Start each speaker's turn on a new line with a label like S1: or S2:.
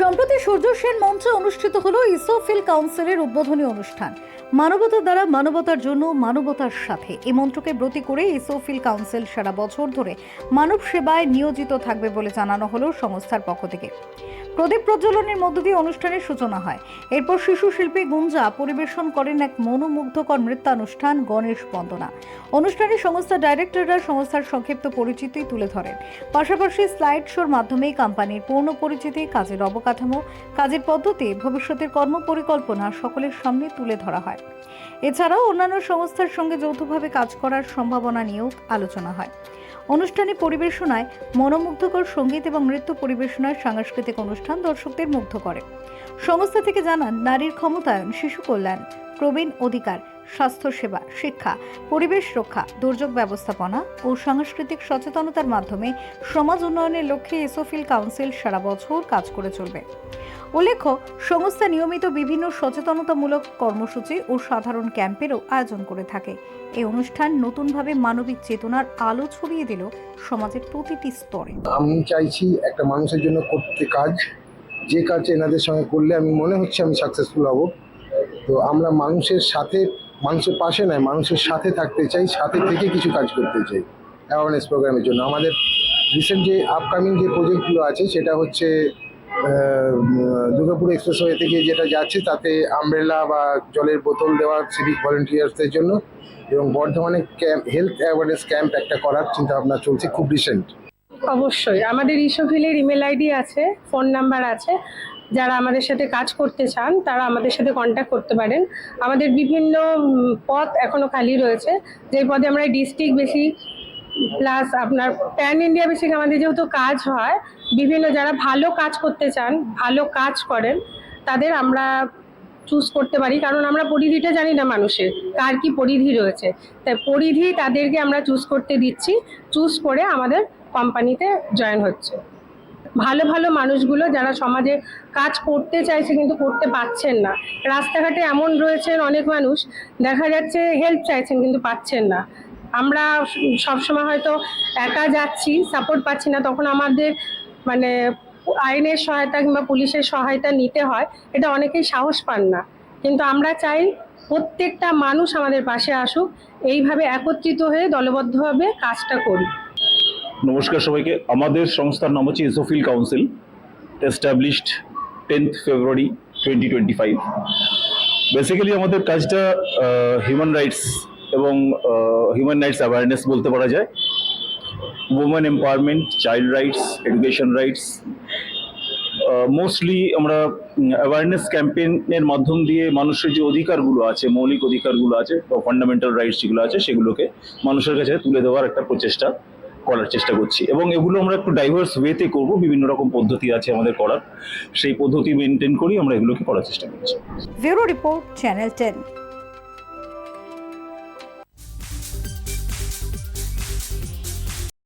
S1: সূর্য সেন মঞ্চে অনুষ্ঠিত হল ইসোফিল কাউন্সিলের উদ্বোধনী অনুষ্ঠান। মানবতা দ্বারা মানবতার জন্য মানবতার সাথে। এই মন্ত্রকে ব্রতী করে ইসোফিল কাউন্সিল সারা বছর ধরে মানব সেবায় নিয়োজিত থাকবে বলে জানানো হলো সংস্থার পক্ষ থেকে। প্রদীপ প্রজ্বলনের মধ্য দিয়ে অনুষ্ঠানের সূচনা হয়। এরপর শিশু শিল্পী গুঞ্জা পরিবেশন করেন এক মনোমুগ্ধকর নৃত্যানুষ্ঠান, গণেশ বন্দনা। অনুষ্ঠানে সংস্থার ডাইরেক্টররা সংস্থার সংক্ষিপ্ত পরিচিতি তুলে ধরেন। পাশাপাশি স্লাইড শোর মাধ্যমে কোম্পানির পূর্ণ পরিচিতি, কাজের অবকাঠামো, কাজের পদ্ধতি, ভবিষ্যতের কর্মপরিকল্পনা সকলের সামনে তুলে ধরা হয়। এছাড়াও অন্যান্য সংস্থার সঙ্গে যৌথভাবে কাজ করার সম্ভাবনা নিয়েও আলোচনা হয়। অনুষ্ঠানে পরিবেশনায় মনোমুগ্ধকর সংগীত এবং নৃত্য পরিবেশনায় সাংস্কৃতিক অনুষ্ঠান দর্শকদের মুগ্ধ করে। সংস্থা থেকে জানান, নারীর ক্ষমতায়ন, শিশু কল্যাণ, প্রবীণ অধিকার স্বাস্থ্যসেবা, শিক্ষা, পরিবেশ রক্ষা, দুর্যোগ ব্যবস্থাপনা ও সাংস্কৃতিক সচেতনতার মাধ্যমে সমাজ উন্নয়নের লক্ষ্যে এসোফিল কাউন্সিল সারা বছর কাজ করে চলবে। উল্লেখ্য, সংস্থা নিয়মিত বিভিন্ন সচেতনতামূলক কর্মসূচি ও সাধারণ ক্যাম্পেরও আয়োজন করে থাকে। এই অনুষ্ঠান নতুনভাবে মানবিক চেতনার আলো ছড়িয়ে দিল সমাজের প্রতিটি স্তরে।
S2: আমি চাইছি একটা মানুষের জন্য করতে কাজ। যে কাজ এনাদের সঙ্গে করলে আমি মনে হচ্ছে আমি সাকসেসফুল হব। তো আমরা মানুষের সাথে মানুষের পাশে নয় মানুষের সাথে থাকতে চাই, সাথে থেকে কিছু কাজ করতে চাই অ্যাওয়ারনেস প্রোগ্রামের জন্য। আমাদের রিসেন্ট যে আপকামিং যে প্রজেক্টগুলো আছে, সেটা হচ্ছে দুর্গাপুর এক্সপ্রেসওয়ে থেকে যেটা যাচ্ছে, তাতে আমব্রেলা বা জলের বোতল দেওয়া সিভিক ভলেন্টিয়ার্সদের জন্য এবং বর্ধমানে ক্যাম্প হেলথ অ্যাওয়ারনেস ক্যাম্প একটা করার চিন্তা ভাবনা চলছে খুব রিসেন্ট
S3: অবশ্যই। আমাদের ইসোফিলের ইমেল আইডি আছে ফোন নাম্বার আছে। যারা আমাদের সাথে কাজ করতে চান, তারা আমাদের সাথে কন্ট্যাক্ট করতে পারেন। আমাদের বিভিন্ন পথ পদ এখনও খালি রয়েছে। যে পদে আমরা ডিস্ট্রিক্ট বেশি প্লাস আপনার প্যান ইন্ডিয়া বেসিক আমাদের যেহেতু কাজ হয়, বিভিন্ন যারা ভালো কাজ করতে চান, ভালো কাজ করেন, তাদের আমরা চুজ করতে পারি। কারণ আমরা পরিধিটা জানি না মানুষের, কার কি পরিধি রয়েছে। তাই পরিধি তাদেরকে আমরা চুজ করতে দিচ্ছি। চুজ করে আমাদের কোম্পানিতে জয়েন হচ্ছে। ভালো ভালো মানুষগুলো যারা সমাজে কাজ করতে চাইছে কিন্তু করতে পারছেন না। রাস্তাঘাটে এমন রয়েছেন অনেক মানুষ, দেখা যাচ্ছে হেল্প চাইছেন কিন্তু পাচ্ছেন না। আমরা সবসময় হয়তো একা যাচ্ছি সাপোর্ট পাচ্ছি না, তখন আমাদের মানে আইনের সহায়তা কিংবা পুলিশের সহায়তা নিতে হয়, এটা অনেকেই সাহস পান না। কিন্তু আমরা চাই প্রত্যেকটা মানুষ আমাদের পাশে আসুক, এইভাবে একত্রিত হয়ে দলবদ্ধভাবে কাজটা করি
S4: নমস্কার সবাইকে। আমাদের সংস্থার নাম হচ্ছে ইসোফিল council established tenth February twenty twenty five basically আমাদের কাজটা হিউম্যান রাইটস এবং হিউম্যান রাইটস অ্যাওয়ারনেস বলতে পারা যায়। Women empowerment child rights education rights mostly আমরা অ্যাওয়ারনেস ক্যাম্পেইনের মাধ্যম দিয়ে মানুষের যে অধিকারগুলো আছে, মৌলিক অধিকারগুলো আছে, বা ফান্ডামেন্টাল রাইটস যেগুলো আছে, সেগুলোকে মানুষের কাছে তুলে দেওয়ার একটা প্রচেষ্টা। করার চেষ্টা করছি। এবং এগুলো আমরা একটু ডাইভার্স ওয়েতে করব, বিভিন্ন রকম পদ্ধতি আছে আমাদের করার। সেই পদ্ধতি মেনটেন করি আমরা এগুলোকে করার চেষ্টা করছি।
S1: Bureau report, channel ten.